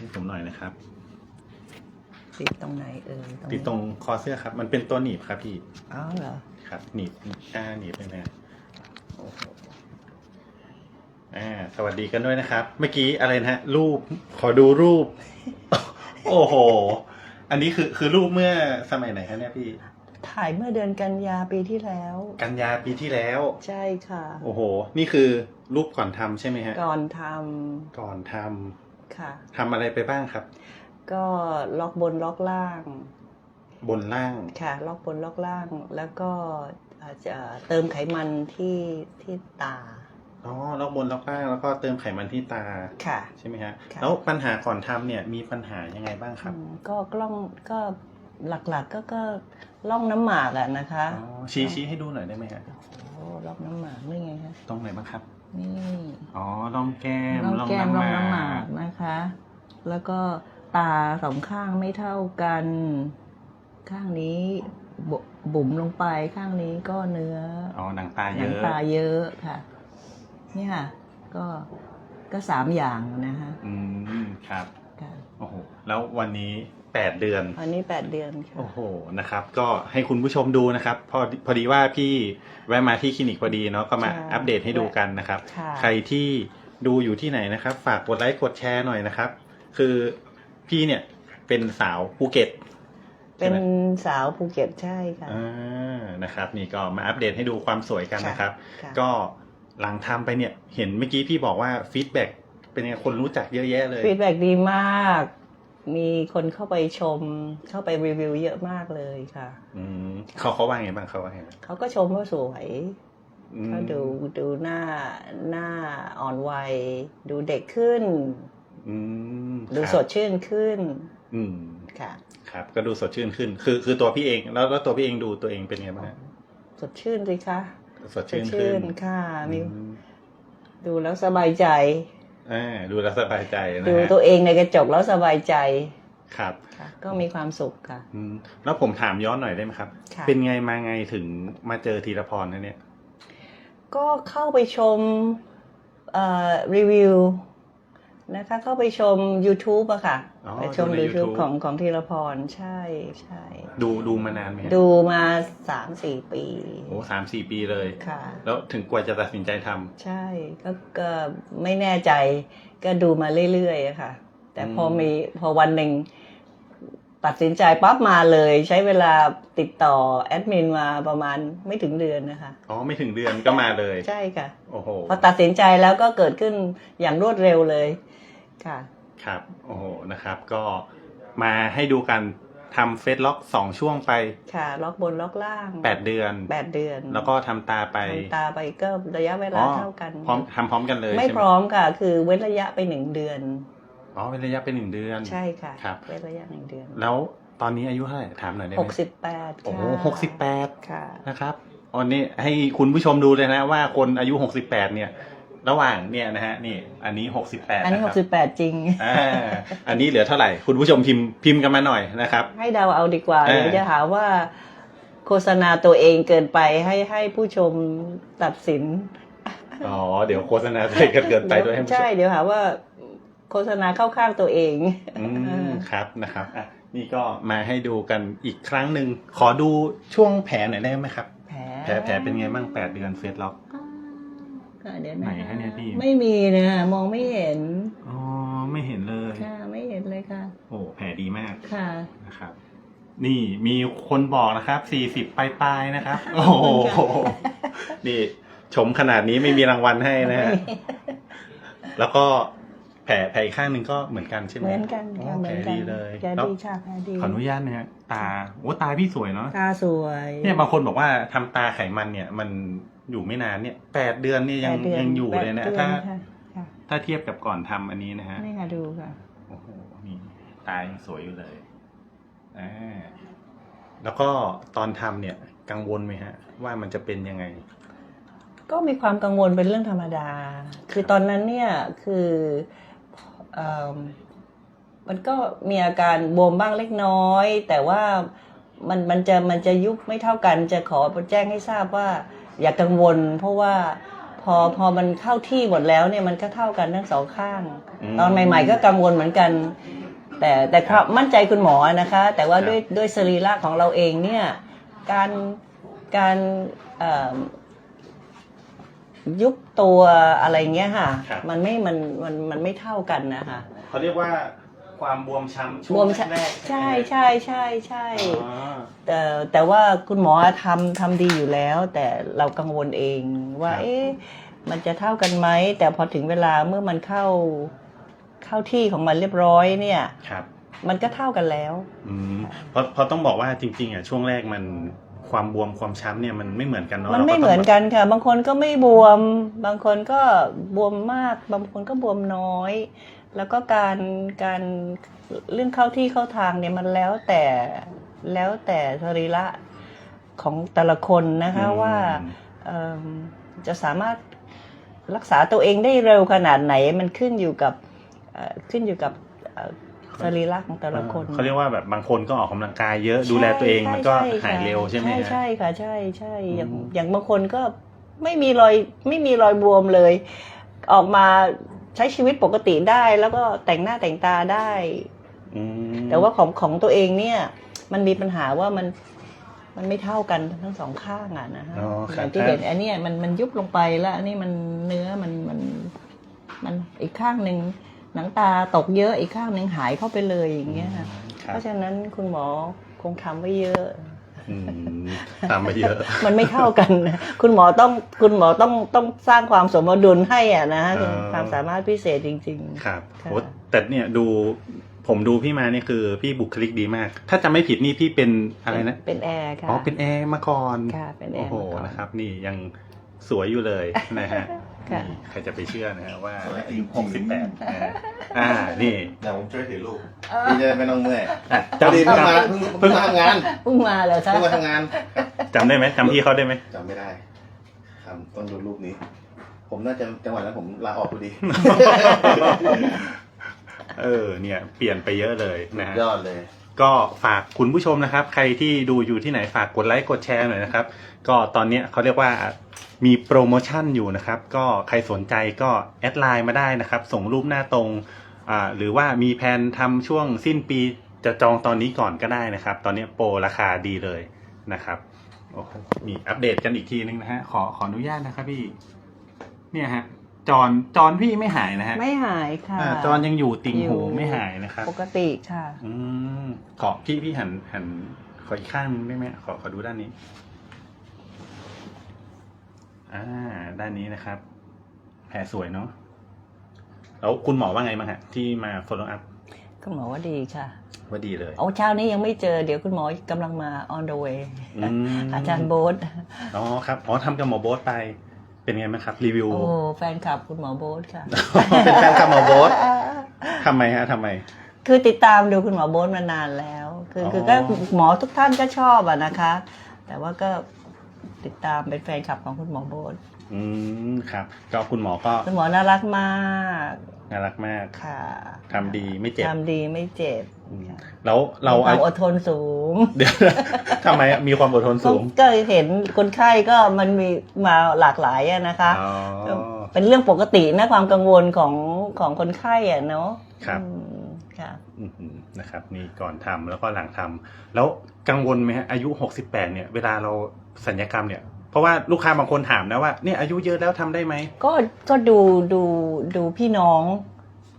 ให้ผมหน่อยนะครับ ติดตรงไหนเอ่ยติดตรงคอเสื้อครับ มันเป็นตัวหนีบครับพี่อ๋อเหรอครับหนีบอ่าหนีบไปนะโอ้โหอ่าสวัสดีกันด้วยนะครับ เมื่อกี้อะไรนะฮะ รูปขอดูรูป โอ้โห อันนี้คือคือรูปเมื่อสมัยไหนครับเนี่ยพี่ ถ่ายเมื่อเดือนกันยาปีที่แล้ว กันยาปีที่แล้ว ใช่ค่ะ โอ้โห นี่คือรูปก่อนทำใช่ไหมฮะ ก่อนทก่อนทำำ ค่ะทำอะไรไปบ้างครับ ก็ล็อกบนล็อกล่าง บนล่าง ค่ะ ล็อกบนล็อกล่าง แล้วก็อาจจะเติมไขมันที่ที่ตา อ๋อ ล็อกบนล็อกล่าง แล้วก็เติมไขมันที่ตา ค่ะ ใช่ไหมฮะ ค่ะ แล้วปัญหาก่อนทำเนี่ยมีปัญหายังไงบ้างครับ อืมก็กล้องก็หลักๆก็ก็ล่องน้ำหมากอะนะคะ อ๋อ ชี้ชี้ให้ดูหน่อยได้ไหมฮะ โอ้ ล่องน้ำหมากนี่ไงคะตรงไหนบ้างครับ นี่อ๋อร่องแก้มล่องแก้มล่องน้ำหมากกนะคะ แล้วก็ตาสองข้างไม่เท่ากัน ข้างนี้บบุ๋มลงไปข้างนี้ก็เนื้ออ๋อหนังตาหเยนังอะตาเยอะค่ะ นี่ค่ะ ก็ก็สามอย่างนะคะอืมครับค่ะโอ้โหแล้ววันนี้ แปดเดือน อันนี้แปดเดือนค่ะ โอ้โห นะครับ ก็ให้คุณผู้ชมดูนะครับ พอพอดีว่าพี่แวะมาที่คลินิกพอดีเนาะ ก็มาใช่อัปเดตให้ดูกันนะครับ ค่ะ ใครที่ดูอยู่ที่ไหนนะครับ ฝากกดไลค์กดแชร์หน่อยนะครับ คือพี่เนี่ยเป็นสาวภูเก็ตเป็นสาวภูเก็ตใช่ค่ะ อ่านะครับนี่ก็มาอัปเดตให้ดูความสวยกันนะครับ ค่ะ ก็หลังทำไปเนี่ยเห็นเมื่อกี้พี่บอกว่าฟีดแบ็กเป็นไงคนรู้จักเยอะแยะเลย ฟีดแบ็ดีมาก มีคนเข้าไปชมเข้าไปรีวิวเยอะมากเลยค่ะ อืมเขาเขาว่าไงบ้างเขาว่าไงบ้างเขาก็ชมว่าสวยอืมเขาดูดูหน้าหน้าอ่อนวัย ดูเด็กขึ้นอืมดูครับสดชื่นขึ้น อืมค่ะ ครับ ก็ดูสดชื่นขึ้น คือคือตัวพี่เอง แล้วแล้วตัวพี่เองดูตัวเองเป็นไงบ้างฮะสดชื่นสิคะสดสชื่ดนชื่ขึ้นนค่ะมีอืมดูแล้วสบายใจ อ่าดูแล้วสบายใจนะดูฮะตัวเองในกระจกแล้วสบายใจครับค่ะ ก็มีความสุขค่ะ อืมแล้วผมถามย้อนหน่อยได้ไหมครับ ค่ะ เป็นไงมาไงถึงมาเจอธีรพรนะเนี่ย ก็เข้าไปชมเอ่อรีวิว นะคะ เข้าไปชม YouTube อะค่ะ อ๋อไปชม ดูใน YouTube YouTube ของของธีรพร ใช่ใช่ ดูดูมานานไหมฮะดูมาสามสี่ปี โอ้สามสี่ปีเลย ค่ะ แล้วถึงกว่าจะตัดสินใจทำ ใช่ก็ก็ไม่แน่ใจ ก็ดูมาเรื่อยๆอะค่ะ แต่พออืมมีพอวันหนึ่งตัดสินใจปั๊บมาเลย ใช้เวลาติดต่อแอดมินมาประมาณไม่ถึงเดือนนะคะ อ๋อไม่ถึงเดือนก็มาเลย ใช่ค่ะ โอ้โห พอตัดสินใจแล้วก็เกิดขึ้นอย่างรวดเร็วเลย ค่ะ ครับโอ้โหนะครับ ก็มาให้ดูกันทำเฟซล็อกสองช่วงไป ค่ะ ล็อกบนล็อกล่างแปดเดือนแปดเดือน แล้วก็ทำตาไปทำตาไปก็ระยะเวลาอ๋อเท่ากันพร้อมทำพร้อมกันเลยไม่ใช่ไหพร้อมค่ะ คือเว้นระยะไปหนึ่งเดือนอ๋อเป็นระยะเป็นหนึ่งเดือนใช่ค่ะครับเว้นระยะหนึ่งเดือน แล้วตอนนี้อายุเท่าไหร่ถามหน่อยได้ไหหมกสิบแปดโอ้โหหกสิบแปดค่ะนะครับอันนี้ให้คุณผู้ชมดูเลยนะว่าคนอายุหกสิบแปดเนี่ย ระหว่างเนี่ยนะฮะนี่ อันนี้หกสิบแปดอันนี้นะหคกรับสิบแปดจริงอ่าอันนี้เหลือเท่าไหร่ คุณผู้ชมพิมพ์พิมพ์กันมาหน่อยนะครับ ให้เดาเอาดีกว่าเออเดี๋ยวจะหาว่าโฆษณาตัวเองเกินไปให้ให้ผู้ชมตัดสินอ๋อเดี๋ยวโฆษณาใส่กันเกินไปด้วยให้ผู้ชใช่มเดี๋ยวหาว่าโฆษณาเข้าข้างตัวเองอืมครับนะครับอะนี่ก็มาให้ดูกันอีกครั้งหนึ่งขอดูช่วงแผลหน่อยได้ไหมครับ แผลแผลแผลเป็นไงบ้างแปดเดือนเฟสล็อก อ่าเดี๋ยวไหนนะฮะเนี่ยพี่ ไม่มีนะมองไม่เห็น อ๋อ ไม่เห็นเลย ค่ะ ไม่เห็นเลยค่ะ โอ้แผลดีมากค่ะ นะครับ นี่มีคนบอกนะครับสี่สิบปลายๆนะครับ โอ้โห นี่ชมขนาดนี้ไม่มีรางวัลให้นะฮะ แล้วก็แผลแผลอีกข้างหนึ่งก็เหมือนกันใช่ไหมเหมือนกันโอ้ค่ะเหแผมืลอนกัดีนเลยแผลแล้วดีค่ะแผลดีขออนุญาตนะฮะตาโอ้ตาพี่สวยเนาะ ตาสวยเนี่ยบางคนบอกว่าทำตาไขมันเนี่ย มัน อยู่ไม่นานเนี่ยแปดเดือนเนี่ยยังแปดเดืนยังอยู่เลยนะแปดดืถ้า ค่ะค่ะถ้าเทียบกับก่อนทำอันนี้นะฮะ นี่ค่ะดูค่ะ โอ้โห นี่ตายังสวยอยู่เลยอ่าแล้วก็ตอนทำเนี่ย กังวลไหมฮะ ว่ามันจะเป็นยังไง ก็มีความกังวลเป็นเรื่องธรรมดา คือตอนนั้นเนี่ยคือเอมมันก็มีอาการบวมบ้างเล็กน้อย แต่ว่ามันมันจะมันจะยุบไม่เท่ากัน จะขอแจ้งให้ทราบว่า อย่ากังวล เพราะว่าพอพอมันเข้าที่หมดแล้วเนี่ยมันก็เท่ากันทั้งสองข้าง อืม ตอนใหม่ ๆ ก็กังวลเหมือนกัน แต่แต่ครับมั่นใจคุณหมอนะคะ แต่ว่าครับด้วยด้วยสรีระของเราเองเนี่ยการการเอิ่มยุบตัวอะไรเงี้ยค่ะ ครับ มันไม่มันมันมันไม่เท่ากันนะคะ เขาเรียกว่า ความบวมช้ำช่บววงมใช่แรกๆใช่ไหมใช่ใช่ใช่อ๋อแต่แต่ว่าคุณหมอทำทำดีอยู่แล้ว แต่เรากังวลเองว่าครับเอ๊ะมันจะเท่ากันไหม แต่พอถึงเวลาเมื่อมันเข้าเข้าที่ของมันเรียบร้อยเนี่ย ครับมันก็เท่ากันแล้ว อืมเพราะเพราะต้องบอกว่าจริง ๆอะช่วงแรกมันความบวมความช้ำเนี่ยมันไม่เหมือนกันเนาะมันไม่ราต้งเหมือนกันค่ะ บางคนก็ไม่บวม บางคนก็บวมมาก บางคนก็บวมน้อย แล้วก็การการเรื่องเข้าที่เข้าทางเนี่ยมันแล้วแต่แล้วแต่สรีระของแต่ละคนนะคะว่าเอิ่มจะสามารถรักษาตัวเองได้เร็วขนาดไหน มันขึ้นอยู่กับเอ่อขึ้นอยู่กับเอ่อสรีระของแต่ละคนเขาเรียกว่าแบบบางคนก็ออกกำลังกายเยอะดูแลตัวเองมันก็ใช่หายเร็วใช่ไหมใช่ฮะใช่ค่ะใช่ใช่อย่างอืมอย่างบางคนก็ไม่มีรอยไม่มีรอยบวมเลย ออกมา ใช้ชีวิตปกติได้ แล้วก็แต่งหน้าแต่งตาได้ อืมแต่ว่าของของตัวเองเนี่ย มันมีปัญหาว่ามันมันไม่เท่ากันทั้งสองข้างอะนะฮะอ๋ออครับย่างที่เห็นอันเนี้ยมันมันยุบลงไปแล้วอันนี้มันเนื้อมันมันมันอีกข้างหนึ่งหนังตาตกเยอะอีกข้างหนึ่งหายเข้าไปเลยอย่างเงี้ยค่ะ ครัเพบราะฉะนั้นคุณหมอคงทำไว้เยอะ อืมตามมาเยอะ มันไม่เท่ากันนะคุณหมอต้องคุณหมอต้องต้องสร้างความสมดุลให้อะนะฮะอ๋อความสามารถพิเศษจริงครับค่ะโอ้แต่เนี่ยดูผมดูพี่มาเนี่ยคือพี่บุคลิกดีมาก ถ้าจำไม่ผิดนี่พี่เป็นๆอะไรนะ เป็นแอร์ค่ะ อ๋อ เป็นแอร์มาก่อน ค่ะ เป็นแอโอ้ร์โหมาก่อนนะครับ นี่ยังสวยอยู่เลยนะฮะ ค่ะนี่ใครจะไปเชื่อนะฮะว่าสวยอายุหกสิบแปดนะฮะอ่านี่เดี๋ยวผมช่วยถือลูกพี่จะได้ไม่ต้องเมื่อยอะพอดีจำเพิ่งมาจำเพิ่งเพิ่งมาทำงานเพิ่งมาเลยคะเพิ่งมาทำงานจำได้ไหมจำพี่เขาได้ไหมจำไม่ได้ทำต้องดูรูปนี้ ผมน่าจะจังหวะนั้นผมลาออกพอดีเออเนี่ย เปลี่ยนไปเยอะเลยนะฮะยอดเลย ก็ฝากคุณผู้ชมนะครับ ใครที่ดูอยู่ที่ไหนฝากกดไลค์กดแชร์หน่อยนะครับ ก็ตอนนี้เขาเรียกว่ามีโปรโมชั่นอยู่นะครับ ก็ใครสนใจก็แอดไลน์มาได้นะครับ ส่งรูปหน้าตรงหรือว่ามีแผนทำช่วงสิ้นปีจะจองตอนนี้ก่อนก็ได้นะครับ ตอนนี้โปรราคาดีเลยนะครับโอ้โหมีอัปเดตกันอีกทีนึงนะฮะขอขออนุญาตนะครับพี่ เนี่ยฮะ จอนจอนพี่ไม่หายนะฮะไม่หายค่ะอ่าจอนยังอยู่ติ่งหูอยู่ไม่หายนะครับ ปกติค่ะ อืมขอพี่พี่หันหันขออีกข้างนึงได้ไหมขอขอดูด้านนี้ อ่า ด้านนี้นะครับ แผลสวยเนาะแล้วคุณหมอว่าไงบ้างฮะที่มา follow up คุณหมอว่าดีค่ะว่าดีเลยเอาเช้านี้ยังไม่เจอเดี๋ยวคุณหมอกำลังมา on the way อืมอาจารย์โบ๊ทอ๋อครับอ๋อทำกับหมอโบ๊ทไป เป็นไงบ้างครับ รีวิว โอ้ แฟนคลับคุณหมอโบ๊ทค่ะ เป็นแฟนกับหมอโบ๊ททำไมฮะทำไม คือติดตามดูคุณหมอโบ๊ทมานานแล้ว คือคือก็อ๋อหมอทุกท่านก็ชอบอะนะคะ แต่ว่าก็ติดตามเป็นแฟนคลับของคุณหมอโบ๊ทอืมครับ ก็คุณหมอก็คุณหมอน่ารักมากน่ารักมากค่ะทำดีไม่เจ็บ ทำดีไม่เจ็บอืม แล้วเรามีควาอามอดทนสูง เดี๋ยวทำไมอะมีความอดทนสูง ก็เห็นคนไข้ก็มันมีมาหลากหลายอะนะคะอ๋อเป็นเรื่องปกตินะความกังวลของของคนไข้อะเนาะครับอืมค่ะอืมนะครับนี่ก่อนทำแล้วก็หลังทำแล้วกังวลไหมฮะอายุ 68 เนี่ย เวลาเราสัญญกรรมเนี่ยเพราะว่าลูกค้าบางคนถามนะว่าเนี่ยอายุเยอะแล้วทำได้ไหมก็ก็ดูดูดูพี่น้อง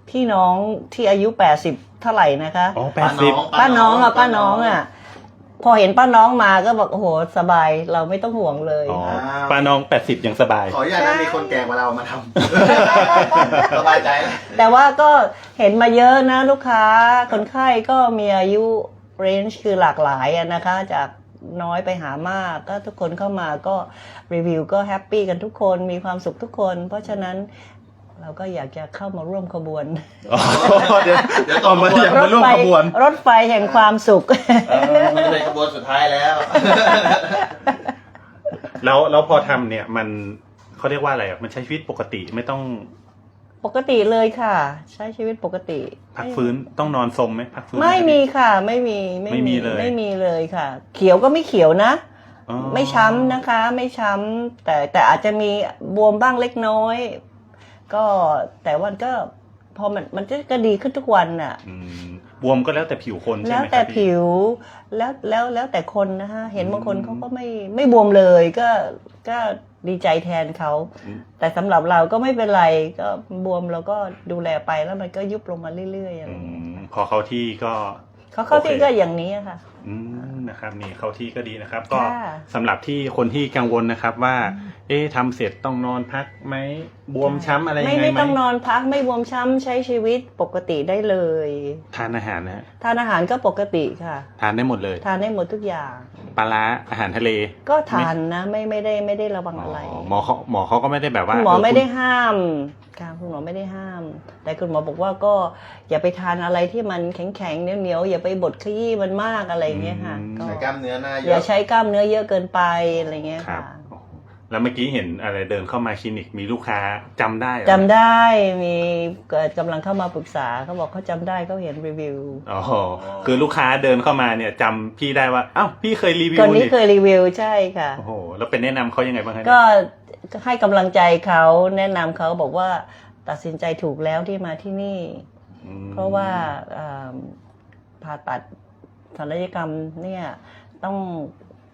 พี่น้องที่อายุแปดสิบ เท่าไหร่นะคะอ๋อป้าน้อง80ป้าน้องอะป้าน้องอะ พอเห็นป้าน้องมาก็บอกโอ้โหสบายเราไม่ต้องห่วงเลย อ๋อป้าน้อง80ยังสบาย ขออนุญาตนะมีคนแก่กว่าเรามาทำ สบายใจแล้วแต่ว่าก็เห็นมาเยอะนะลูกค้า คนไข้ก็มีอายุเรนจ์คือหลากหลายอะนะคะ จากน้อยไปหามากก็ทุกคนเข้ามาก็รีวิวก็แฮปปี้กันทุกคนมีความสุขทุกคน เพราะฉะนั้น เราก็อยากจะเข้ามาร่วมขบวน อ๋อเดี๋ยวเดี๋ยวตอนมาอยากมาร่วมไฟขบวน รถไฟแห่งความสุข เออมันเป็นขบวนสุดท้ายแล้ว แล้วแล้วพอทำเนี่ยมันเขาเรียกว่าอะไรอะมันใช้ชีวิตปกติไม่ต้องปกติเลยค่ะ ใช้ชีวิตปกติ พักฟื้นต้องนอนสมไหมพักฟื้น ไม่มีค่ะ ไม่มีไม่มีเลย ไม่มีเลยค่ะ เขียวก็ไม่เขียวนะ อ๋อ ไม่ช้ำนะคะ ไม่ช้ำแต่แต่อาจจะมีบวมบ้างเล็กน้อย ก็แต่ว่าก็พอมันมันก็ดีขึ้นทุกวันน่ะอืมบวมก็แล้วแต่ผิวคนใช่แล้ไหวมคแต่รับพี่ ผิวแล้วแล้วแล้วแต่คนนะฮะเห็นอืมบางคนเขาก็ไม่ไม่บวมเลยก็ก็ดีใจแทนเขา อืม แต่สำหรับเราก็ไม่เป็นไรก็บวมเราก็ดูแลไปแล้วมันก็ยุบลงมาเรื่อยๆอะไรอือย่างเงี้ยมพอเข้าที่ก็ เขาเข้าที่โอเคก็อย่างนี้อะค่ะ อืมนะครับนี่เข้าที่ก็ดีนะครับ ก็ค่ะสำหรับที่คนที่กังวลนะครับว่าเอ๊ะทำเสร็จต้องนอนพักไหมบวมช้ำอะไรยังไม่ไงไม่ไหมต้องนอนพักไม่บวมช้ำใช้ชีวิตปกติได้เลยทานอาหารนะฮะทานอาหารก็ปกติค่ะ ทานได้หมดเลยทานได้หมดทุกอย่าง ปลาร้าอาหารทะเล ก็ทานนะไม่ไม่ได้ไม่ได้ระวังอะไรอ๋อหมอเขาหมอเขาก็ไม่ได้แบบว่าคุณหมอเไม่ได้ห้าม ค่ะคุณหมอไม่ได้ห้าม แต่คุณหมอบอกว่าก็อย่าไปทานอะไรที่มันแข็งแข็งๆเหนียวเหนียวๆอย่าไปบดขยี้มันมากอะไรอย่างเงี้ยค่ะก็ใช้กล้ามเนื้อหน้าเยอย่าอะ ใช้กล้ามเนื้อเยอะเกินไปอะไรเงี้ยครัค่ะบโอ้โหแล้วเมื่อกี้เห็นอะไรเดินเข้ามาคลินิกมีลูกค้าจำได้เหรอจำได้มีเกิดกำลังเข้ามาปรึกษาเขาบอกเขาจำได้เขาเห็นรีวิวอ๋อคือลูกค้าเดินเข้ามาเนี่ยจำพี่ได้ว่าอ้าวพี่เคยรีวิวคนนี้นี่เคยรีวิวใช่ค่ะ โอ้โหแล้วเป็นแนะนำเขายังไงบ้างคะก็เนี่ย ก็ ให้กำลังใจเขาแนะนำเขาบอกว่าตัดสินใจถูกแล้วที่มาที่นี่ อืมเพราะว่าอ่าผ่าตัดศัลยกรรมเนี่ยต้อง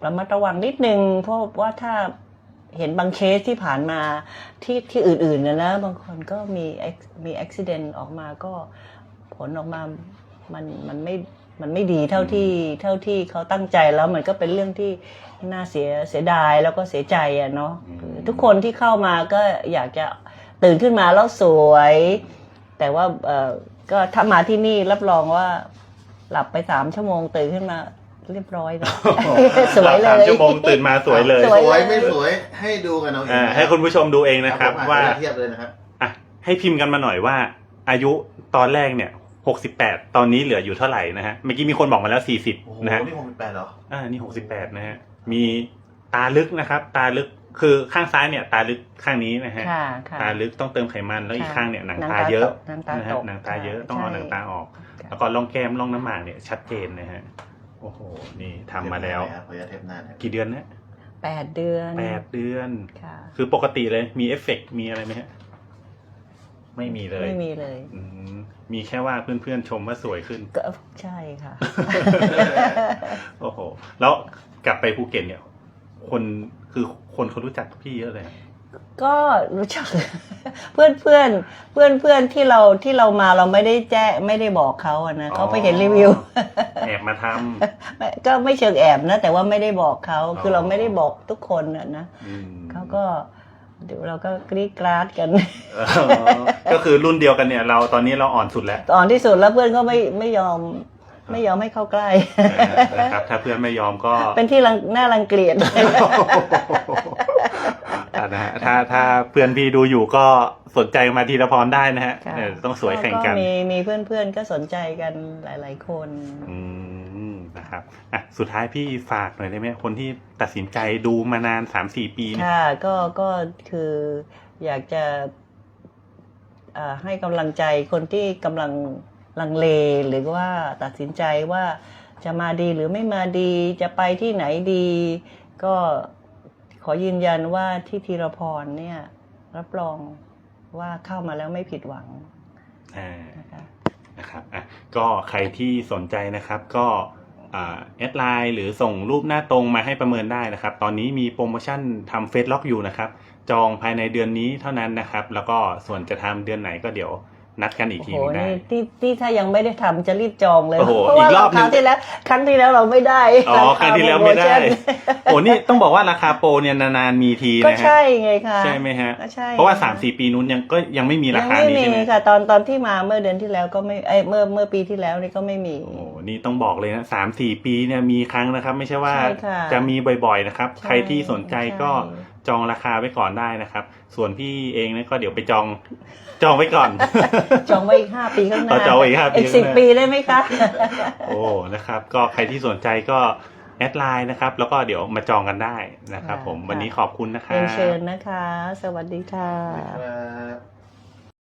ระมัดระวังนิดนึง เพราะว่าถ้าเห็นบางเคสที่ผ่านมาที่ที่อื่นๆนะนะบางคนก็มี ex- มีอุบิเหตุออกมาก็ผลออกมามันมันไม่ มันไม่ดีเท่าที่เท่าที่เขาตั้งใจแล้วมันก็เป็นเรื่องที่น่าเสียเสียดายแล้วก็เสียใจอะเนาะทุกคนที่เข้ามาก็อยากจะตื่นขึ้นมาแล้วสวย แต่ว่าเออก็ถ้ามาที่นี่รับรองว่า หลับไปสามชั่วโมงตื่นขึ้นมาเรียบร้อยแล้วสวยหเลลับสามยชั่วโมงตื่นมาสวยเลยสสวยวยไม่สวยให้ดูกันเอาเองอ่านะให้คุณผู้ชมดูเองนะครับผมอ่ว่าเทียบเลยนะครับอะให้พิมพ์กันมาหน่อยว่า อายุตอนแรกเนี่ย หกสิบแปดตอนนี้เหลืออยู่เท่าไหร่นะฮะเมื่อกี้มีคนบอกมาแล้วสี่สิบโอ้โหนะฮะนี่หกสิบแปดเหรอ อ่านี่หกสิบแปดนะฮะมีตาลึกนะครับ ตาลึกคือข้างซ้ายเนี่ย ตาลึกข้างนี้นะฮะ ค่ะค่ะ ตาลึกต้องเติมไขมันแล้วอีกค่ะข้างเนี่ยหนังหนังตาตาเยอะตกหนังตานะฮะตกหนังตาเยอะค่ะต้องเอาใช่หนังตาออก ค่ะ แล้วก็ร่องแก้มร่องน้ำหมากเนี่ยชัดเจนนะฮะโอ้โหนี่ทำมาแล้ว เทียบหน้ครับขออนุญาตเทียบหน้านะครับกี่เดือนนะแปดเดือนแปดเดือน ค่ะ คือปกติเลยมีเอฟเฟกต์มีอะไรไหมฮะ ไม่มีเลยไม่มีเลยอืมมีแค่ว่าเพื่อนๆชมว่าสวยขึ้น ก็ใช่ค่ะ โอ้โห แล้วกลับไปภูเก็ตเนี่ย คนคือคนเขารู้จักพี่เยอะเลย ก็รู้จัก เพื่อนเพื่อนเพื่อนเพื่อนที่เราที่เรามาเราไม่ได้แจ้ไม่ได้บอกเขาอะนะอ๋อ เขาไปเห็นรีวิว แอบมาทไม่ก็ไม่เชิงแอบนะ แต่ว่าไม่ได้บอกเขาอ๋อคือเราไม่ได้บอกทุกคนนะนะำอืมเขาก็ เดี๋ยวเราก็กรีดกราดกันอ๋อก็คือรุ่นเดียวกันเนี่ย เราตอนนี้เราอ่อนสุดแล้วตอนที่สุดแล้วเพื่อนก็ไม่ไม่ยอม ไม่ยอมให้เข้าใกล้นะครับ ถ้าเพื่อนไม่ยอมก็ เป็นที่รังน่ารังเกียจ อะนะฮะถ้าถ้าเพื่อนพี่ดูอยู่ก็สนใจมาทีละพรได้นะฮะค่ะเออต้องสวยแข่งกันมีมีเพื่อนเพื่อนๆก็สนใจกันหลาย ๆ คน อืม นะครับอะสุดท้ายพี่ฝากหน่อยได้ไหมคนที่ตัดสินใจดูมานานสามสี่ปีเนี่ย ค่ะก็ก็คืออยากจะอ่าให้กำลังใจคนที่กำลังลังเลหรือว่าตัดสินใจว่าจะมาดีหรือไม่มาดีจะไปที่ไหนดี ก็ขอยืนยันว่าที่ธีรพรเนี่ยรับรองว่าเข้ามาแล้วไม่ผิดหวังอ่านะคะ นะครับอะก็ใครที่สนใจนะครับก็อ่า แอดไลน์หรือส่งรูปหน้าตรงมาให้ประเมินได้นะครับ ตอนนี้มีโปรโมชั่นทำเฟซล็อกอยู่นะครับ จองภายในเดือนนี้เท่านั้นนะครับ แล้วก็ส่วนจะทำเดือนไหนก็เดี๋ยว นัดกันอีกโอ้ทีโหหนึงได้ นี่นี่นี่ถ้ายังไม่ได้ทำจะรีบจองเลยโอ้โหเพราะว่าอีกรอบคราวหนึ่งที่แล้วครั้งที่แล้วเราไม่ได้อ๋อครั้งที่แล้วไม่ได้โปรโมชั่นโอ้นี่ต้องบอกว่าราคาโปรเนี่ยนานๆมีทีก็นะฮะใช่ไงคะใช่ไหมฮะ ก็ใช่เพราะว่าสามสี่ปีนู้นยังก็ยังไม่มีราคานี้ยังใช่ไหมไม่มีค่ะ ตอนตอนที่มาเมื่อเดือนที่แล้วก็ไม่เอ้ยเมื่อเมื่อปีที่แล้วนี่ก็ไม่มี โอ้โหนี่ต้องบอกเลยนะสามสี่ปีเนี่ยมีครั้งนะครับ ไม่ใช่ว่าใช่ค่ะจะมีบ่อยๆนะครับ ใช่ใครที่สนใจก็ใช่ จองราคาไว้ก่อนได้นะครับ ส่วนพี่เองเนี่ยก็เดี๋ยวไปจองจองไว้ก่อน จองไว้อีกห้าปีข้างหน้าเอาจองไว้อีกห้าปีอีกสิบข้างหน้าปีได้ไหมคะโอ้นะครับ ก็ใครที่สนใจก็แอดไลน์นะครับ แล้วก็เดี๋ยวมาจองกันได้นะครับ ผมวันนี้ขอบคุณนะครัเรียนบเชิญนะคะ สวัสดีค่ะครับ